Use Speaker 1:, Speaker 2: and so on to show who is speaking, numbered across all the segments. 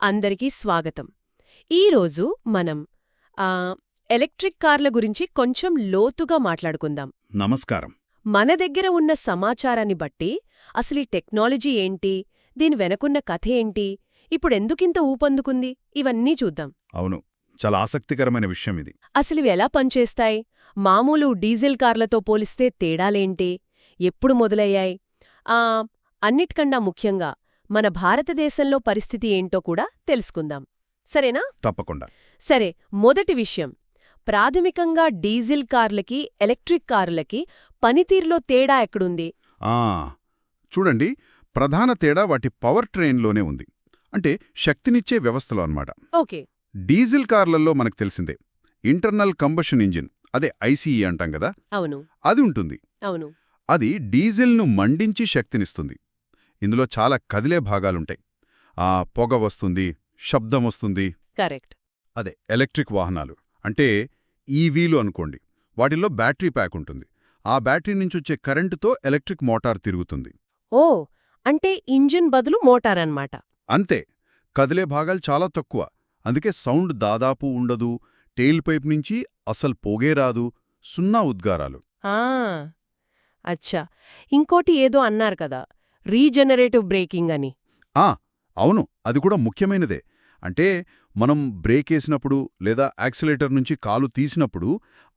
Speaker 1: అందరికీ స్వాగతం. ఈరోజు మనం ఎలక్ట్రిక్ కార్ల గురించి కొంచెం లోతుగా మాట్లాడుకుందాం.
Speaker 2: నమస్కారం.
Speaker 1: మన దగ్గర ఉన్న సమాచారాన్ని బట్టి అసలు ఈ టెక్నాలజీ ఏంటి దీని వెనకున్న కథ ఏంటి ఇప్పుడెందుకింత ఊపందుకుంది ఇవన్నీ చూద్దాం.
Speaker 2: అవును చాలా ఆసక్తికరమైన విషయం ఇది.
Speaker 1: అసలు ఇవి ఎలా పనిచేస్తాయి మామూలు డీజిల్ కార్లతో పోలిస్తే తేడాలేంటి ఎప్పుడు మొదలయ్యాయి ఆ అన్నిటికన్నా ముఖ్యంగా మన భారతదేశంలో పరిస్థితి ఏంటో కూడా తెలుసుకుందాం. సరేనా?
Speaker 2: తప్పకుండా.
Speaker 1: సరే మొదటి విషయం. ప్రాథమికంగా డీజిల్ కార్లకి ఎలక్ట్రిక్ కార్లకి పనితీరులో తేడా ఎక్కడుంది?
Speaker 2: ఆ చూడండి ప్రధాన తేడా వాటి పవర్ ట్రైన్లోనే ఉంది. అంటే శక్తినిచ్చే వ్యవస్థలో అన్నమాట.
Speaker 1: ఓకే.
Speaker 2: డీజిల్ కార్లలో మనకు తెలిసిందే ఇంటర్నల్ కంబషన్ ఇంజిన్ అదే ఐసీఈ అంటాం కదా?
Speaker 1: అవును.
Speaker 2: అది ఉంటుంది.
Speaker 1: అవును.
Speaker 2: అది డీజిల్ను మండించి శక్తినిస్తుంది. ఇందులో చాలా కదిలే భాగాలుంటాయి. ఆ పొగ వస్తుంది శబ్దం వస్తుంది.
Speaker 1: కరెక్ట్.
Speaker 2: అదే ఎలక్ట్రిక్ వాహనాలు. అంటే ఈవీలు అనుకోండి. వాటిల్లో బ్యాటరీ ప్యాక్ ఉంటుంది. ఆ బ్యాటరీ నుంచి వచ్చే కరెంటుతో ఎలక్ట్రిక్ మోటార్ తిరుగుతుంది.
Speaker 1: ఓ అంటే ఇంజిన్ బదులు మోటార్ అన్నమాట.
Speaker 2: అంతే. కదిలే భాగాలు చాలా తక్కువ. అందుకే సౌండ్ దాదాపు ఉండదు. టెయిల్ పైప్ నుంచి అసలు పోగే రాదు. సున్నా ఉద్గారాలు.
Speaker 1: ఆ అచ్చా. ఇంకోటి ఏదో అన్నారు కదా. రీజనరేటివ్ బ్రేకింగ్ అని.
Speaker 2: ఆ అవును అది కూడా ముఖ్యమైనదే. అంటే మనం బ్రేక్ వేసినప్పుడు లేదా యాక్సిలేటర్ నుంచి కాలు తీసినప్పుడు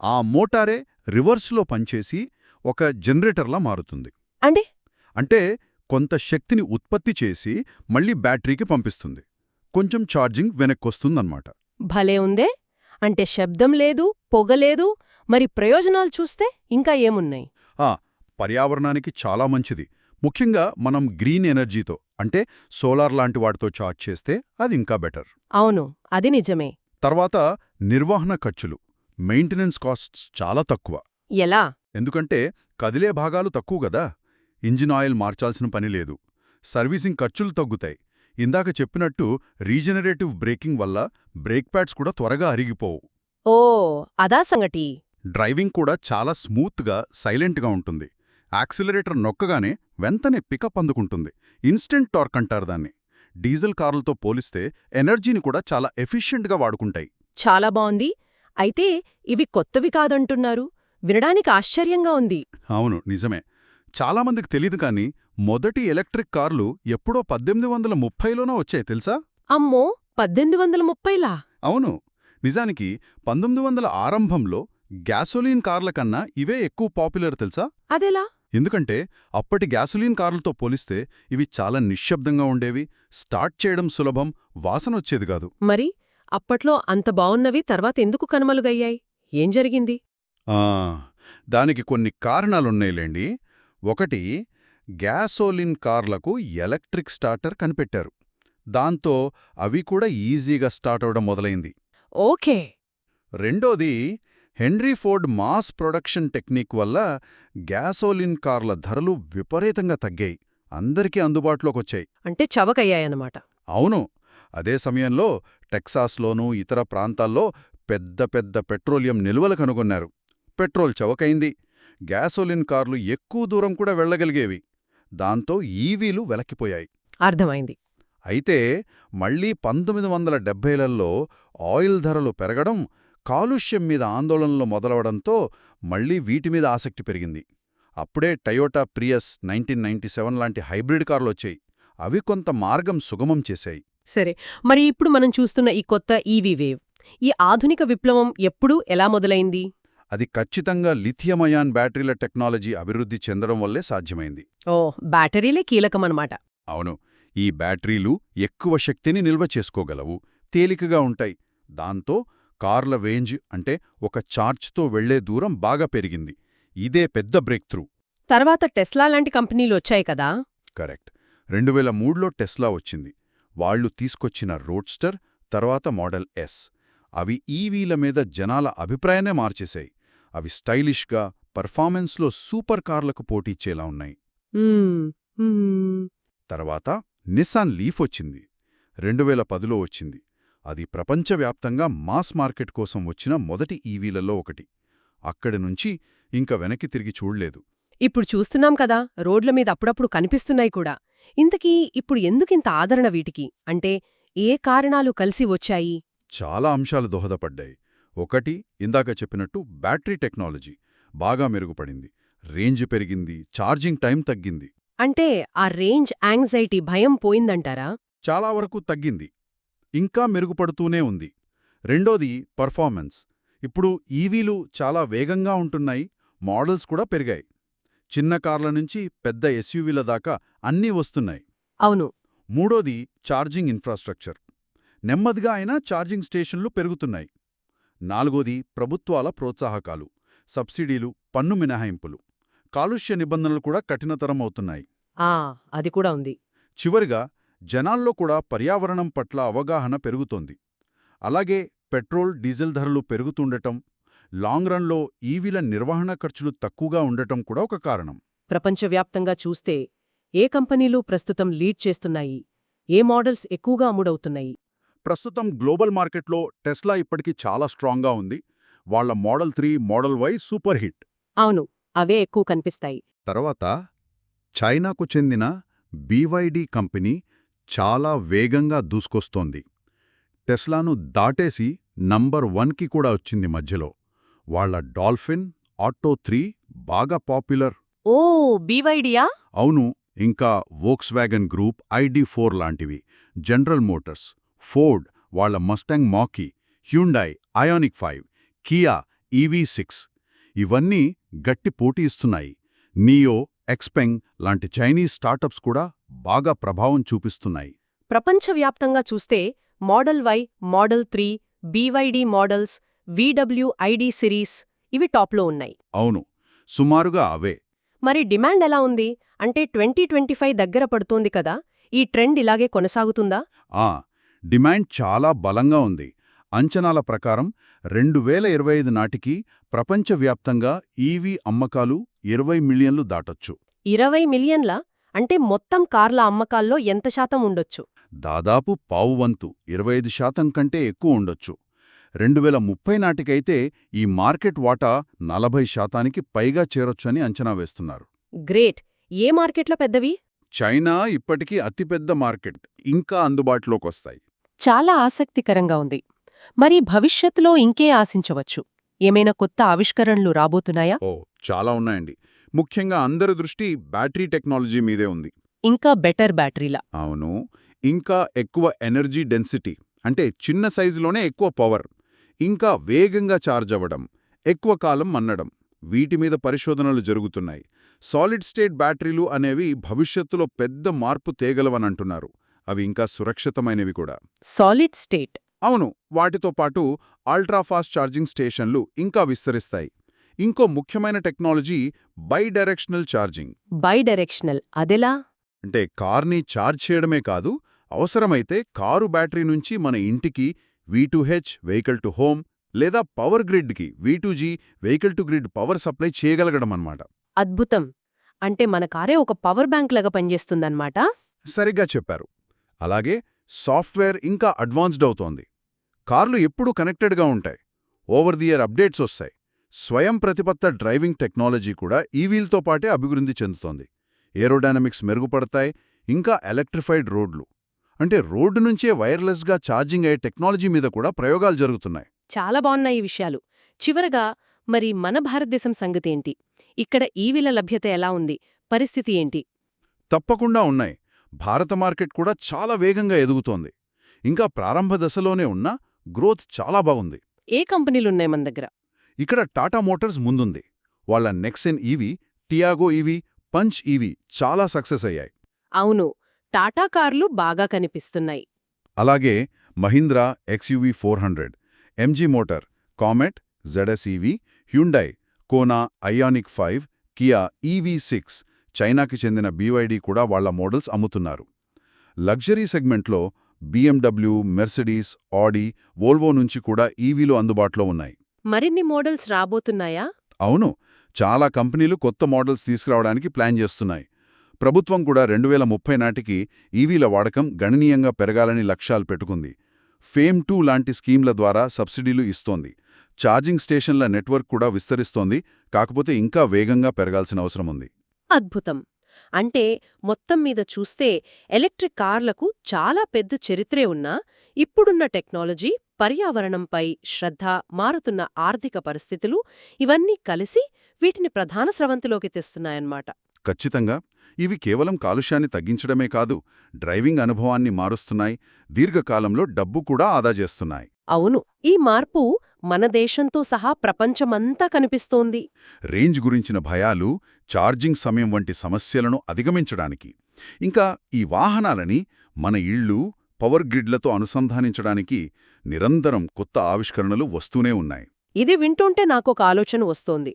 Speaker 2: ఆ మోటారే రివర్స్లో పనిచేసి ఒక జనరేటర్లా మారుతుంది.
Speaker 1: అంటే?
Speaker 2: అంటే కొంత శక్తిని ఉత్పత్తి చేసి మళ్ళీ బ్యాటరీకి పంపిస్తుంది. కొంచెం ఛార్జింగ్ వెనక్కొస్తుందన్నమాట.
Speaker 1: భలే ఉందే. అంటే శబ్దం లేదు పొగ లేదు మరి ప్రయోజనాలు చూస్తే ఇంకా ఏమున్నాయి?
Speaker 2: ఆ పర్యావరణానికి చాలా మంచిది. ముఖ్యంగా మనం గ్రీన్ ఎనర్జీతో అంటే సోలార్ లాంటి వాటితో ఛార్జ్ చేస్తే అది ఇంకా బెటర్.
Speaker 1: అవును అది నిజమే.
Speaker 2: తర్వాత నిర్వహణ ఖర్చులు మెయింటెనెన్స్ కాస్ట్స్ చాలా తక్కువ.
Speaker 1: ఎలా?
Speaker 2: ఎందుకంటే కదిలే భాగాలు తక్కువ గదా ఇంజిన్ ఆయిల్ మార్చాల్సిన పని లేదు సర్వీసింగ్ ఖర్చులు తగ్గుతాయి. ఇందాక చెప్పినట్టు రీజనరేటివ్ బ్రేకింగ్ వల్ల బ్రేక్ ప్యాడ్స్ కూడా త్వరగా అరిగిపోవు.
Speaker 1: ఓ అదా సంగటి
Speaker 2: డ్రైవింగ్ కూడా చాలా స్మూత్గా సైలెంట్గా ఉంటుంది. యాక్సిలరేటర్ నొక్కగానే వెంటనే పికప్ అందుకుంటుంది. ఇన్స్టెంట్ టార్క్ అంటారు దాన్ని. డీజిల్ కార్లతో పోలిస్తే ఎనర్జీని కూడా చాలా ఎఫిషియెంట్గా వాడుకుంటాయి.
Speaker 1: చాలా బావుంది. అయితే ఇవి కొత్తవి కాదంటున్నారు. వినడానికి ఆశ్చర్యంగా ఉంది.
Speaker 2: అవును నిజమే. చాలామందికి తెలీదు కానీ మొదటి ఎలక్ట్రిక్ కార్లు ఎప్పుడో పద్దెనిమిది వందల ముప్పైలోనో వచ్చాయి తెలుసా?
Speaker 1: అమ్మో! పద్దెనిమిది వందల ముప్పైలా?
Speaker 2: అవును. నిజానికి పంతొమ్మిది వందల ఆరంభంలో గ్యాసోలీన్ కార్ల కన్నా ఇవే ఎక్కువ పాపులర్ తెలుసా?
Speaker 1: అదెలా?
Speaker 2: ఎందుకంటే అప్పటి గ్యాసోలీన్ కార్లతో పోలిస్తే ఇవి చాలా నిశ్శబ్దంగా ఉండేవి. స్టార్ట్ చేయడం సులభం వాసనొచ్చేది కాదు.
Speaker 1: మరి అప్పట్లో అంత బావున్నవి తర్వాత ఎందుకు కనుమలుగయ్యాయి ఏం జరిగింది?
Speaker 2: ఆ, దానికి కొన్ని కారణాలున్నాయిలేండి. ఒకటి గ్యాసోలిన్ కార్లకు ఎలక్ట్రిక్ స్టార్టర్ కనిపెట్టారు. దాంతో అవి కూడా ఈజీగా స్టార్ట్ అవడం మొదలైంది.
Speaker 1: ఓకే.
Speaker 2: రెండోది Henry Ford mass production technique వల్ల గ్యాసోలిన్ కార్ల ధరలు విపరీతంగా తగ్గాయి. అందరికీ అందుబాటులోకొచ్చాయి.
Speaker 1: అంటే చవకయ్యాయన్నమాట.
Speaker 2: అవును. అదే సమయంలో టెక్సాస్లోనూ ఇతర ప్రాంతాల్లో పెద్ద పెద్ద పెట్రోలియం నిల్వలు కనుగొన్నారు. పెట్రోల్ చవకైంది. గ్యాసోలిన్ కార్లు ఎక్కువ దూరం కూడా వెళ్ళగలిగేవి. దాంతో ఈవీలు వెలక్కిపోయాయి.
Speaker 1: అర్థమైంది.
Speaker 2: అయితే మళ్ళీ పంతొమ్మిది వందల డెబ్బైలలో ఆయిల్ ధరలు పెరగడం కాలుష్యం మీద ఆందోళనలు మొదలవడంతో మళ్ళీ వీటి మీద ఆసక్తి పెరిగింది. అప్పుడే Toyota Prius nineteen ninety seven లాంటి హైబ్రిడ్ కార్లొచ్చాయి అవి కొంత మార్గం సుగమం చేశాయి.
Speaker 1: సరే మరి ఇప్పుడు మనం చూస్తున్న ఈ కొత్త ఈవీ వేవ్ ఈ ఆధునిక విప్లవం ఎప్పుడు ఎలా మొదలైంది?
Speaker 2: అది ఖచ్చితంగా లిథియమయాన్ బ్యాటరీల టెక్నాలజీ అభివృద్ధి చెందడం వల్లే సాధ్యమైంది.
Speaker 1: ఓ బ్యాటరీలే కీలకమన్నమాట.
Speaker 2: అవును ఈ బ్యాటరీలు ఎక్కువ శక్తిని నిల్వ చేసుకోగలవు తేలికగా ఉంటాయి. దాంతో కార్ల రేంజ్ అంటే ఒక ఛార్జ్తో వెళ్ళే దూరం బాగా పెరిగింది. ఇదే పెద్ద బ్రేక్ త్రూ
Speaker 1: తర్వాత టెస్లా లాంటి కంపెనీలు వచ్చాయి కదా?
Speaker 2: కరెక్ట్. రెండు వేల మూడులో టెస్లా వచ్చింది. వాళ్ళు తీసుకొచ్చిన రోడ్స్టర్ తర్వాత మోడల్ ఎస్. అవి ఈవీల మీద జనాల అభిప్రాయాన్నే మార్చేశాయి. అవి స్టైలిష్గా పర్ఫార్మెన్స్లో సూపర్ కార్లకు పోటీచ్చేలా ఉన్నాయి. తర్వాత నిస్సాన్ లీఫ్ వచ్చింది. రెండు వేల పదిలో వచ్చింది. అది ప్రపంచవ్యాప్తంగా మాస్ మార్కెట్ కోసం వచ్చిన మొదటి ఈవీలలో ఒకటి. అక్కడి నుంచి ఇంక వెనక్కి తిరిగి చూడ్లేదు.
Speaker 1: ఇప్పుడు చూస్తున్నాం కదా రోడ్ల మీద అప్పుడప్పుడు కనిపిస్తున్నాయి కూడా. ఇంతకీ ఇప్పుడు ఎందుకింత ఆదరణ వీటికి? అంటే ఏ కారణాలు కలిసి వచ్చాయి?
Speaker 2: చాలా అంశాలు దోహదపడ్డాయి. ఒకటి ఇందాక చెప్పినట్టు బ్యాటరీ టెక్నాలజీ బాగా మెరుగుపడింది. రేంజ్ పెరిగింది ఛార్జింగ్ టైం తగ్గింది.
Speaker 1: అంటే ఆ రేంజ్ యాంగ్జైటీ భయం పోయిందంటారా?
Speaker 2: చాలా వరకు తగ్గింది. ఇంకా మెరుగుపడుతూనే ఉంది. రెండోది పర్ఫార్మెన్స్. ఇప్పుడు ఈవీలు చాలా వేగంగా ఉంటున్నాయి మోడల్స్ కూడా పెరిగాయి. చిన్న కార్ల నుంచి పెద్ద ఎస్యూవీల దాకా అన్నీ వస్తున్నాయి.
Speaker 1: అవును.
Speaker 2: మూడోది ఛార్జింగ్ ఇన్ఫ్రాస్ట్రక్చర్. నెమ్మదిగా అయినా ఛార్జింగ్ స్టేషన్లు పెరుగుతున్నాయి. నాలుగోది ప్రభుత్వాల ప్రోత్సాహకాలు సబ్సిడీలు పన్ను మినహాయింపులు. కాలుష్య నిబంధనలు కూడా కఠినతరం అవుతున్నాయి.
Speaker 1: ఆ అది కూడా ఉంది.
Speaker 2: చివరిగా జనాల్లో కూడా పర్యావరణం పట్ల అవగాహన పెరుగుతోంది. అలాగే పెట్రోల్ డీజిల్ ధరలు పెరుగుతుండటం లాంగ్ రన్లో ఈవీల నిర్వహణ ఖర్చులు తక్కువగా ఉండటం కూడా ఒక కారణం.
Speaker 1: ప్రపంచవ్యాప్తంగా చూస్తే ఏ కంపెనీలు ప్రస్తుతం లీడ్ చేస్తున్నాయి ఏ మోడల్స్ ఎక్కువగా అమ్ముడవుతున్నాయి?
Speaker 2: ప్రస్తుతం గ్లోబల్ మార్కెట్లో టెస్లా ఇప్పటికీ చాలా స్ట్రాంగ్గా ఉంది. వాళ్ళ model three model Y super hit.
Speaker 1: అవును అవే ఎక్కువ కనిపిస్తాయి.
Speaker 2: తర్వాత చైనాకు చెందిన బీవైడి కంపెనీ చాలా వేగంగా దూసుకొస్తోంది. టెస్లాను దాటేసి నంబర్ వన్కి కూడా వచ్చింది మధ్యలో. వాళ్ళ డాల్ఫిన్ ఆటో త్రీ బాగా పాపులర్.
Speaker 1: ఓ బీవైడియా?
Speaker 2: అవును ఇంకా Volkswagen group ID four లాంటివి. జనరల్ మోటార్స్ ఫోర్డ్ వాళ్ళ Mustang Mach-E Hyundai Ioniq five Kia EV six. ఇవన్నీ గట్టి పోటీ ఇస్తున్నాయి. నియో ఎక్స్పెంగ్ లాంటి చైనీస్ స్టార్టప్స్ కూడా బాగా ప్రభావం చూపిస్తున్నాయి.
Speaker 1: ప్రపంచవ్యాప్తంగా చూస్తే model Y model three BYD models VW ID series ఇవి టాప్లో ఉన్నాయి.
Speaker 2: అవును సుమారుగా అవే.
Speaker 1: మరి డిమాండ్ ఎలా ఉంది? అంటే ట్వంటీ ట్వంటీ ఫైవ్ దగ్గర పడుతోంది కదా ఈ ట్రెండ్ ఇలాగే కొనసాగుతుందా?
Speaker 2: ఆ డిమాండ్ చాలా బలంగా ఉంది. అంచనాల ప్రకారం రెండు వేల ఇరవై ఐదు నాటికి ప్రపంచవ్యాప్తంగా ఈవీ అమ్మకాలు ఇరవై మిలియన్లు దాటొచ్చు.
Speaker 1: ఇరవై మిలియన్ల? అంటే మొత్తం కార్ల అమ్మకాల్లో ఎంత శాతం ఉండొచ్చు?
Speaker 2: దాదాపు పావు వంతు ఇరవై ఐదు శాతం కంటే ఎక్కువ ఉండొచ్చు. రెండు వేల ముప్పై నాటికైతే ఈ మార్కెట్ వాటా నలభై శాతానికి పైగా చేరొచ్చని అంచనా వేస్తున్నారు.
Speaker 1: గ్రేట్! ఏ మార్కెట్లో పెద్దవి?
Speaker 2: చైనా ఇప్పటికీ అతిపెద్ద మార్కెట్ ఇంకా అందుబాటులోకొస్తాయి.
Speaker 1: చాలా ఆసక్తికరంగా ఉంది. మరి భవిష్యత్తులో ఇంకే ఆశించవచ్చు. ఏమైనా కొత్త ఆవిష్కరణలు రాబోతున్నాయా?
Speaker 2: ఓ చాలా ఉన్నాయండి. ముఖ్యంగా అందరి దృష్టి బ్యాటరీ టెక్నాలజీ మీదే ఉంది.
Speaker 1: ఇంకా బెటర్ బ్యాటరీలా.
Speaker 2: అవును. ఇంకా ఎక్కువ ఎనర్జీ డెన్సిటీ అంటే చిన్న సైజులోనే ఎక్కువ పవర్ ఇంకా వేగంగా ఛార్జ్ అవ్వడం ఎక్కువ కాలం మన్నడం వీటి మీద పరిశోధనలు జరుగుతున్నాయి. సాలిడ్ స్టేట్ బ్యాటరీలు అనేవి భవిష్యత్తులో పెద్ద మార్పు తేగలవనంటున్నారు. అవి ఇంకా సురక్షితమైనవి కూడా.
Speaker 1: Solid state.
Speaker 2: అవును. వాటితో పాటు అల్ట్రాఫాస్ట్ ఛార్జింగ్ స్టేషన్లు ఇంకా విస్తరిస్తాయి. ఇంకో ముఖ్యమైన technology bidirectional charging.
Speaker 1: Bidirectional అదెలా?
Speaker 2: అంటే కార్ని ఛార్జ్ చేయడమే కాదు అవసరమైతే కారు బ్యాటరీ నుంచి మన ఇంటికి V two H vehicle to home లేదా power గ్రిడ్కి V two G vehicle to grid power supply చేయగలగడం అన్నమాట.
Speaker 1: అద్భుతం. అంటే మన కారే ఒక పవర్ బ్యాంక్ లాగా పనిచేస్తుందన్నమాట?
Speaker 2: సరిగ్గా చెప్పారు. అలాగే సాఫ్ట్వేర్ ఇంకా అడ్వాన్స్డ్ అవుతోంది. కార్లు ఎప్పుడూ కనెక్టెడ్గా ఉంటాయి. ఓవర్ ది ఇయర్ అప్డేట్స్ వస్తాయి. స్వయం ప్రతిపత్త డ్రైవింగ్ టెక్నాలజీ కూడా ఈవీల్తో పాటే అభివృద్ధి చెందుతోంది. ఏరోడైనమిక్స్ మెరుగుపడతాయి ఇంకా ఎలక్ట్రిఫైడ్ రోడ్లు. అంటే రోడ్డు నుంచే వైర్లెస్గా ఛార్జింగ్ అయ్యే టెక్నాలజీ మీద కూడా ప్రయోగాలు జరుగుతున్నాయి.
Speaker 1: చాలా బాగున్నాయి ఈ విషయాలు. చివరగా మరి మన భారతదేశం సంగతేంటి? ఇక్కడ ఈవీల లభ్యత ఎలా ఉంది? పరిస్థితి ఏంటి?
Speaker 2: తప్పకుండా ఉన్నాయి. భారత మార్కెట్ కూడా చాలా వేగంగా ఎదుగుతోంది. ఇంకా ప్రారంభ దశలోనే ఉన్న గ్రోత్ చాలా బాగుంది.
Speaker 1: ఏ కంపెనీలున్నాయి మన దగ్గర?
Speaker 2: ఇక్కడ టాటా మోటార్స్ ముందుంది. వాళ్ళ Nexon EV Tiago EV Punch EV చాలా సక్సెస్ అయ్యాయి.
Speaker 1: అవును టాటా కార్లు బాగా కనిపిస్తున్నాయి.
Speaker 2: అలాగే Mahindra XUV four hundred MG Motor Comet ZS EV Hyundai Kona Ioniq five Kia EV six చైనాకి చెందిన బీవైడీ కూడా వాళ్ళ మోడల్స్ అమ్ముతున్నారు. లగ్జరీ సెగ్మెంట్లో బీఎండబ్ల్యూ మెర్సిడీస్ ఆడీ వోల్వో నుంచి కూడా ఈవీలు అందుబాటులో ఉన్నాయి.
Speaker 1: మరిన్ని మోడల్స్ రాబోతున్నాయా?
Speaker 2: అవును. చాలా కంపెనీలు కొత్త మోడల్స్ తీసుకురావడానికి ప్లాన్ చేస్తున్నాయి. ప్రభుత్వం కూడా రెండు వేల ముప్పై నాటికి ఈవీల వాడకం గణనీయంగా పెరగాలని లక్ష్యాలు పెట్టుకుంది. ఫేమ్ టూ లాంటి స్కీమ్ల ద్వారా సబ్సిడీలు ఇస్తోంది. ఛార్జింగ్ స్టేషన్ల నెట్వర్క్ కూడా విస్తరిస్తోంది. కాకపోతే ఇంకా వేగంగా పెరగాల్సిన అవసరం ఉంది.
Speaker 1: అద్భుతం. అంటే మొత్తం మీద చూస్తే ఎలక్ట్రిక్ కార్లకు చాలా పెద్ద చరిత్రే ఉన్నా ఇప్పుడున్న టెక్నాలజీ పర్యావరణంపై శ్రద్ధ మారుతున్న ఆర్థిక పరిస్థితులు ఇవన్నీ కలిసి వీటిని ప్రధాన స్రవంతిలోకి తెస్తున్నాయన్నమాట.
Speaker 2: ఖచ్చితంగా. ఇవి కేవలం కాలుష్యాన్ని తగ్గించడమే కాదు డ్రైవింగ్ అనుభవాన్ని మారుస్తున్నాయి దీర్ఘకాలంలో డబ్బు కూడా ఆదా చేస్తున్నాయి.
Speaker 1: అవును. ఈ మార్పు మన దేశంతో సహా ప్రపంచమంతా కనిపిస్తోంది.
Speaker 2: రేంజ్ గురించిన భయాలు ఛార్జింగ్ సమయం వంటి సమస్యలను అధిగమించడానికి. ఇంకా ఈ వాహనాలని మన ఇళ్ళు పవర్ గ్రిడ్లతో అనుసంధానించడానికి నిరంతరం కొత్త ఆవిష్కరణలు వస్తూనే ఉన్నాయి.
Speaker 1: ఇది వింటుంటే నాకొక ఆలోచన వస్తోంది.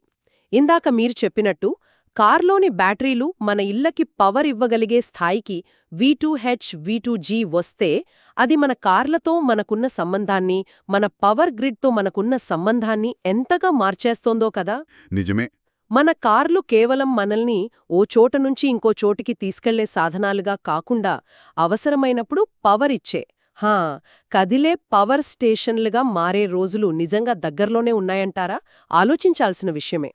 Speaker 1: ఇందాక మీరు చెప్పినట్టు కార్లోని బ్యాటరీలు మన ఇళ్ళకి పవర్ ఇవ్వగలిగే స్థాయికి V two H V two G వస్తే అది మన కార్లతో మనకున్న సంబంధాన్ని మన పవర్ గ్రిడ్తో మనకున్న సంబంధాన్ని ఎంతగా మార్చేస్తోందో కదా?
Speaker 2: నిజమే.
Speaker 1: మన కార్లు కేవలం మనల్ని ఓ చోట నుంచి ఇంకో చోటికి తీసుకెళ్ళే సాధనాలుగా కాకుండా అవసరమైనప్పుడు పవర్ ఇచ్చే హా కదిలే పవర్ స్టేషన్లుగా మారే రోజులు నిజంగా దగ్గర్లోనే ఉన్నాయంటారా? ఆలోచించాల్సిన విషయమే.